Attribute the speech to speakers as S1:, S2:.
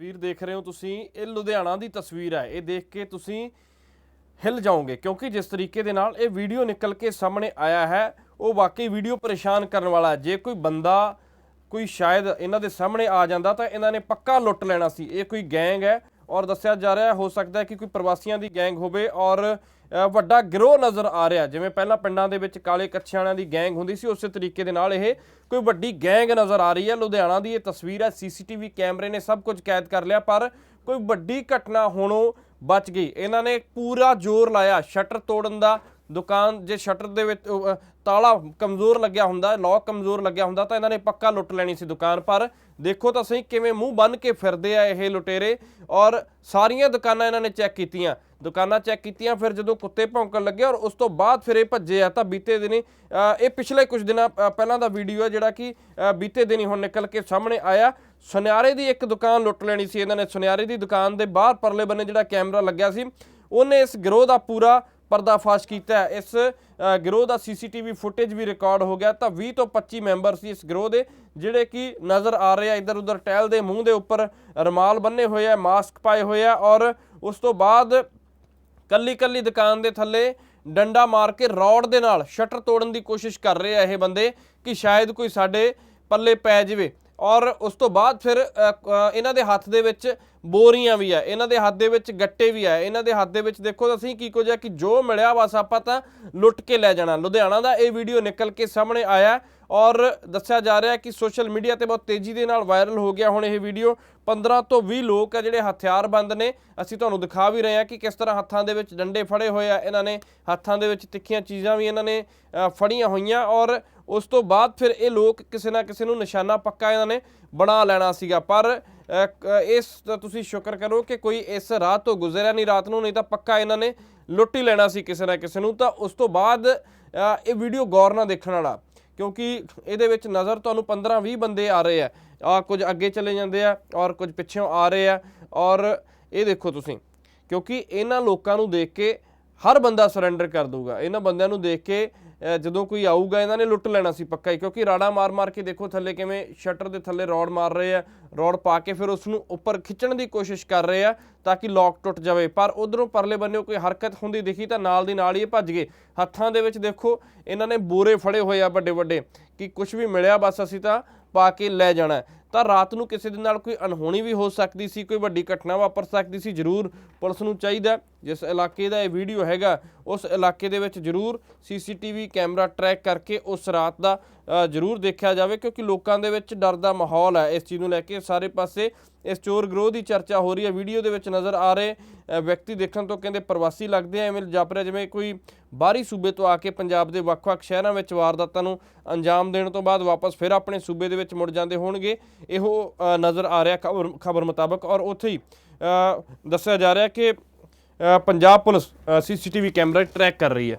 S1: ਤਸਵੀਰ ਦੇਖ ਰਹੇ ਹੋ ਤੁਸੀਂ, ਇਹ ਲੁਧਿਆਣਾ ਦੀ ਤਸਵੀਰ ਹੈ। ਇਹ ਦੇਖ ਕੇ ਤੁਸੀਂ ਹਿੱਲ ਜਾਓਗੇ, ਕਿਉਂਕਿ ਜਿਸ ਤਰੀਕੇ ਦੇ ਨਾਲ ਇਹ ਵੀਡੀਓ ਨਿਕਲ ਕੇ ਸਾਹਮਣੇ ਆਇਆ ਹੈ, ਉਹ ਵਾਕਈ ਵੀਡੀਓ ਪਰੇਸ਼ਾਨ ਕਰਨ ਵਾਲਾ ਜੇ ਕੋਈ ਬੰਦਾ, ਕੋਈ ਸ਼ਾਇਦ ਇਹਨਾਂ ਦੇ ਸਾਹਮਣੇ ਆ ਜਾਂਦਾ ਤਾਂ ਇਹਨਾਂ ਨੇ ਪੱਕਾ ਲੁੱਟ ਲੈਣਾ ਸੀ। ਇਹ ਕੋਈ ਗੈਂਗ ਹੈ ਔਰ ਦੱਸਿਆ ਜਾ ਰਿਹਾ ਹੋ ਸਕਦਾ ਹੈ ਕਿ ਕੋਈ ਪ੍ਰਵਾਸੀਆਂ ਦੀ ਗੈਂਗ ਹੋਵੇ ਔਰ ਵੱਡਾ ਗਿਰੋਹ ਨਜ਼ਰ ਆ ਰਿਹਾ ਜਿਵੇਂ ਪਹਿਲਾਂ ਪਿੰਡਾਂ ਦੇ ਵਿੱਚ ਕਾਲੇ ਕੱਛਿਆਣਿਆਂ ਦੀ ਗੈਂਗ ਹੁੰਦੀ ਸੀ, ਉਸੇ ਤਰੀਕੇ ਦੇ ਨਾਲ ਇਹ ਕੋਈ ਵੱਡੀ ਗੈਂਗ ਨਜ਼ਰ ਆ ਰਹੀ ਹੈ। ਲੁਧਿਆਣਾ ਦੀ ਇਹ ਤਸਵੀਰ ਹੈ, ਸੀਸੀਟੀਵੀ ਕੈਮਰੇ ਨੇ ਸਭ ਕੁਝ ਕੈਦ ਕਰ ਲਿਆ, ਪਰ ਕੋਈ ਵੱਡੀ ਘਟਨਾ ਹੋਣੋਂ ਬਚ ਗਈ। ਇਹਨਾਂ ਨੇ ਪੂਰਾ ਜ਼ੋਰ ਲਾਇਆ, ਸ਼ਟਰ ਤੋੜਨ ਦਾ ਦੁਕਾਨ ਜੇ ਸ਼ਟਰ ਦੇ ਵਿੱਚ ਤਾਲਾ ਕਮਜ਼ੋਰ ਲੱਗਿਆ ਹੁੰਦਾ ਲੌਕ ਕਮਜ਼ੋਰ ਲੱਗਿਆ ਹੁੰਦਾ, ਤਾਂ ਇਹਨਾਂ ਨੇ ਪੱਕਾ ਲੁੱਟ ਲੈਣੀ ਸੀ ਦੁਕਾਨ। ਪਰ ਦੇਖੋ ਤਾਂ ਸਹੀ ਕਿਵੇਂ ਮੂੰਹ ਬੰਨ ਕੇ ਫਿਰਦੇ ਆ ਇਹ ਲੁਟੇਰੇ ਔਰ ਸਾਰੀਆਂ ਦੁਕਾਨਾਂ ਇਹਨਾਂ ਨੇ ਚੈੱਕ ਕੀਤੀਆਂ। ਦੁਕਾਨਾਂ ਚੈੱਕ ਕੀਤੀਆਂ, ਫਿਰ ਜਦੋਂ ਕੁੱਤੇ ਭੌਂਕਣ ਲੱਗੇ ਔਰ ਉਸ ਤੋਂ ਬਾਅਦ ਫਿਰ ਇਹ ਭੱਜੇ ਆ, ਤਾਂ ਬੀਤੇ ਦਿਨੀ ਇਹ ਪਿਛਲੇ ਕੁਝ ਦਿਨਾਂ ਪਹਿਲਾਂ ਦਾ ਵੀਡੀਓ ਹੈ ਜਿਹੜਾ ਕਿ ਬੀਤੇ ਦਿਨੀ ਹੁਣ ਨਿਕਲ ਕੇ ਸਾਹਮਣੇ ਆਇਆ। ਸੁਨਿਆਰੇ ਦੀ ਇੱਕ ਦੁਕਾਨ ਲੁੱਟ ਲੈਣੀ ਸੀ ਇਹਨਾਂ ਨੇ। ਸੁਨਿਆਰੇ ਦੀ ਦੁਕਾਨ ਦੇ ਬਾਹਰ ਪਰਲੇ ਬੰਨੇ ਜਿਹੜਾ ਕੈਮਰਾ ਲੱਗਿਆ ਸੀ, ਉਹਨੇ ਇਸ ਗਿਰੋਹ ਦਾ ਪੂਰਾ ਪਰਦਾਫਾਸ਼ ਕੀਤਾ ਇਸ ਗਿਰੋਹ ਦਾ ਸੀਸੀਟੀਵੀ ਫੁਟੇਜ ਵੀ ਰਿਕਾਰਡ ਹੋ ਗਿਆ। ਤਾਂ 20 ਤੋਂ 25 ਮੈਂਬਰ ਸੀ ਇਸ ਗਿਰੋਹ ਦੇ, ਜਿਹੜੇ ਕਿ ਨਜ਼ਰ ਆ ਰਹੇ ਆ। ਇੱਧਰ ਉੱਧਰ ਟਹਿਲ ਦੇ ਮੂੰਹ ਦੇ ਉੱਪਰ ਰਮਾਲ ਬੰਨੇ ਹੋਏ ਆ, ਮਾਸਕ ਪਾਏ ਹੋਏ ਆ ਔਰ ਉਸ ਤੋਂ ਬਾਅਦ ਕੱਲੀ ਕੱਲੀ ਦੁਕਾਨ ਦੇ ਥੱਲੇ ਡੰਡਾ ਮਾਰ ਕੇ ਰੌਡ ਦੇ ਨਾਲ ਸ਼ਟਰ ਤੋੜਨ ਦੀ ਕੋਸ਼ਿਸ਼ ਕਰ ਰਹੇ ਆ ਇਹ ਬੰਦੇ ਕਿ ਸ਼ਾਇਦ ਕੋਈ ਸਾਡੇ ਪੱਲੇ ਪੈ ਜਾਵੇ। ਔਰ ਉਸ ਤੋਂ ਬਾਅਦ ਫਿਰ ਇਹਨਾਂ ਦੇ ਹੱਥ ਦੇ ਵਿੱਚ ਬੋਰੀਆਂ ਵੀ ਆ, ਇਹਨਾਂ ਦੇ ਹੱਥ ਦੇ ਵਿੱਚ ਗੱਟੇ ਵੀ ਆ, ਇਹਨਾਂ ਦੇ ਹੱਥ ਦੇ ਵਿੱਚ ਦੇਖੋ ਅਸੀਂ ਕੀ ਕੁਝ ਆ ਕਿ ਜੋ ਮਿਲਿਆ ਬਸ ਆਪਾਂ ਤਾਂ ਲੁੱਟ ਕੇ ਲੈ ਜਾਣਾ। ਲੁਧਿਆਣਾ ਦਾ ਇਹ ਵੀਡੀਓ ਨਿਕਲ ਕੇ ਸਾਹਮਣੇ ਆਇਆ ਔਰ ਦੱਸਿਆ ਜਾ ਰਿਹਾ ਕਿ ਸੋਸ਼ਲ ਮੀਡੀਆ ਤੇ ਬਹੁਤ ਤੇਜ਼ੀ ਦੇ ਨਾਲ ਵਾਇਰਲ ਹੋ ਗਿਆ ਹੁਣ ਇਹ ਵੀਡੀਓ। 15 ਤੋਂ 20 ਲੋਕ ਆ ਜਿਹੜੇ ਹਥਿਆਰਬੰਦ ਨੇ। ਅਸੀਂ ਤੁਹਾਨੂੰ ਦਿਖਾ ਵੀ ਰਹੇ ਹਾਂ ਕਿ ਕਿਸ ਤਰ੍ਹਾਂ ਹੱਥਾਂ ਦੇ ਵਿੱਚ ਡੰਡੇ ਫੜੇ ਹੋਏ ਆ। ਇਹਨਾਂ ਨੇ ਹੱਥਾਂ ਦੇ ਵਿੱਚ ਤਿੱਖੀਆਂ ਚੀਜ਼ਾਂ ਵੀ ਇਹਨਾਂ ਨੇ ਫੜੀਆਂ ਹੋਈਆਂ ਔਰ ਉਸ ਤੋਂ ਬਾਅਦ ਫਿਰ ਇਹ ਲੋਕ ਕਿਸੇ ਨਾ ਕਿਸੇ ਨੂੰ ਨਿਸ਼ਾਨਾ ਪੱਕਾ ਇਹਨਾਂ ਨੇ ਬਣਾ ਲੈਣਾ ਸੀਗਾ। ਪਰ ਇਸ ਦਾ ਤੁਸੀਂ ਸ਼ੁਕਰ ਕਰੋ ਕਿ ਕੋਈ ਇਸ ਰਾਹ ਤੋਂ ਗੁਜ਼ਰਿਆ ਨਹੀਂ, ਰਾਤ ਨੂੰ ਨਹੀਂ ਤਾਂ ਪੱਕਾ ਇਹਨਾਂ ਨੇ ਲੁੱਟੀ ਲੈਣਾ ਸੀ ਕਿਸੇ ਨਾ ਕਿਸੇ ਨੂੰ। ਤਾਂ ਉਸ ਤੋਂ ਬਾਅਦ ਇਹ ਵੀਡੀਓ ਗੌਰ ਨਾਲ ਦੇਖਣ ਵਾਲਾ, ਕਿਉਂਕਿ ਇਹਦੇ ਵਿੱਚ ਨਜ਼ਰ ਤੁਹਾਨੂੰ 15 20 ਬੰਦੇ ਆ ਰਹੇ ਆ। ਆ ਕੁਝ ਅੱਗੇ ਚਲੇ ਜਾਂਦੇ ਆ ਔਰ ਕੁਝ ਪਿੱਛੋਂ ਆ ਰਹੇ ਆ। ਔਰ ਇਹ ਦੇਖੋ ਤੁਸੀਂ, ਕਿਉਂਕਿ ਇਹਨਾਂ ਲੋਕਾਂ ਨੂੰ ਦੇਖ ਕੇ ਹਰ ਬੰਦਾ ਸਰੈਂਡਰ ਕਰ ਦੂਗਾ ਇਹਨਾਂ ਬੰਦਿਆਂ ਨੂੰ ਦੇਖ ਕੇ ਜਦੋਂ ਕੋਈ ਆਊਗਾ, ਇਹਨਾਂ ਨੇ ਲੁੱਟ ਲੈਣਾ ਸੀ ਪੱਕਾ ਹੀ, ਕਿਉਂਕਿ ਰਾੜਾ ਮਾਰ-ਮਾਰ ਕੇ ਦੇਖੋ ਥੱਲੇ ਕਿਵੇਂ ਸ਼ਟਰ ਦੇ ਥੱਲੇ ਰੋਡ ਮਾਰ ਰਹੇ ਆ ਰੋਡ ਪਾ ਕੇ ਫਿਰ ਉਸ ਨੂੰ ਉੱਪਰ ਖਿੱਚਣ ਦੀ ਕੋਸ਼ਿਸ਼ ਕਰ ਰਹੇ ਆ ਤਾਂ ਕਿ ਲੋਕ ਟੁੱਟ ਜਾਵੇ। ਪਰ ਉਧਰੋਂ ਪਰਲੇ ਬੰਨਿਓ ਕੋਈ ਹਰਕਤ ਹੁੰਦੀ ਦਿਖੀ ਤਾਂ ਨਾਲ ਦੀ ਨਾਲ ਹੀ ਭੱਜ ਗਏ। ਹੱਥਾਂ ਦੇ ਵਿੱਚ ਦੇਖੋ, ਇਹਨਾਂ ਨੇ ਬੋਰੇ ਫੜੇ ਹੋਏ ਆ ਵੱਡੇ ਵੱਡੇ, ਕਿ ਕੁਝ ਵੀ ਮਿਲਿਆ ਬਸ ਅਸੀਂ ਤਾਂ ਪਾ ਕੇ ਲੈ ਜਾਣਾ। ਤਾਂ ਰਾਤ ਨੂੰ ਕਿਸੇ ਦੇ ਨਾਲ ਕੋਈ ਅਣਹੋਣੀ ਵੀ ਹੋ ਸਕਦੀ ਸੀ, ਕੋਈ ਵੱਡੀ ਘਟਨਾ ਵਾਪਰ ਸਕਦੀ ਸੀ, ਜ਼ਰੂਰ ਪੁਲਿਸ ਨੂੰ ਚਾਹੀਦਾ ਜਿਸ ਇਲਾਕੇ ਦਾ ਇਹ ਵੀਡੀਓ ਹੈਗਾ, ਉਸ ਇਲਾਕੇ ਦੇ ਵਿੱਚ ਜ਼ਰੂਰ ਸੀਸੀਟੀਵੀ ਕੈਮਰਾ ਟਰੈਕ ਕਰਕੇ ਉਸ ਰਾਤ ਦਾ ਜ਼ਰੂਰ ਦੇਖਿਆ ਜਾਵੇ, ਕਿਉਂਕਿ ਲੋਕਾਂ ਦੇ ਵਿੱਚ ਡਰ ਦਾ ਮਾਹੌਲ ਹੈ। ਇਸ ਚੀਜ਼ ਨੂੰ ਲੈ ਕੇ ਸਾਰੇ ਪਾਸੇ ਇਸ ਚੋਰ ਗਰੋਹ ਦੀ ਚਰਚਾ ਹੋ ਰਹੀ ਹੈ। ਵੀਡੀਓ ਦੇ ਵਿੱਚ ਨਜ਼ਰ ਆ ਰਹੇ ਵਿਅਕਤੀ ਦੇਖਣ ਤੋਂ ਕਹਿੰਦੇ ਪ੍ਰਵਾਸੀ ਲੱਗਦੇ ਆ। ਐਵੇਂ ਜਾਪ ਰਿਹਾ ਜਿਵੇਂ ਕੋਈ ਬਾਹਰੀ ਸੂਬੇ ਤੋਂ ਆ ਕੇ ਪੰਜਾਬ ਦੇ ਵੱਖ-ਵੱਖ ਸ਼ਹਿਰਾਂ ਵਿੱਚ ਵਾਰਦਾਤਾਂ ਨੂੰ ਅੰਜਾਮ ਦੇਣ ਤੋਂ ਬਾਅਦ ਵਾਪਸ ਫਿਰ ਆਪਣੇ ਸੂਬੇ ਦੇ ਵਿੱਚ ਮੁੜ ਜਾਂਦੇ ਹੋਣਗੇ। ਇਹੋ ਨਜ਼ਰ ਆ ਰਿਹਾ ਖਬਰ ਖਬਰ ਮੁਤਾਬਕ ਔਰ ਉੱਥੇ ਹੀ ਦੱਸਿਆ ਜਾ ਰਿਹਾ ਕਿ Punjab police CCTV camera track ਕਰ ਰਹੀ ਹੈ।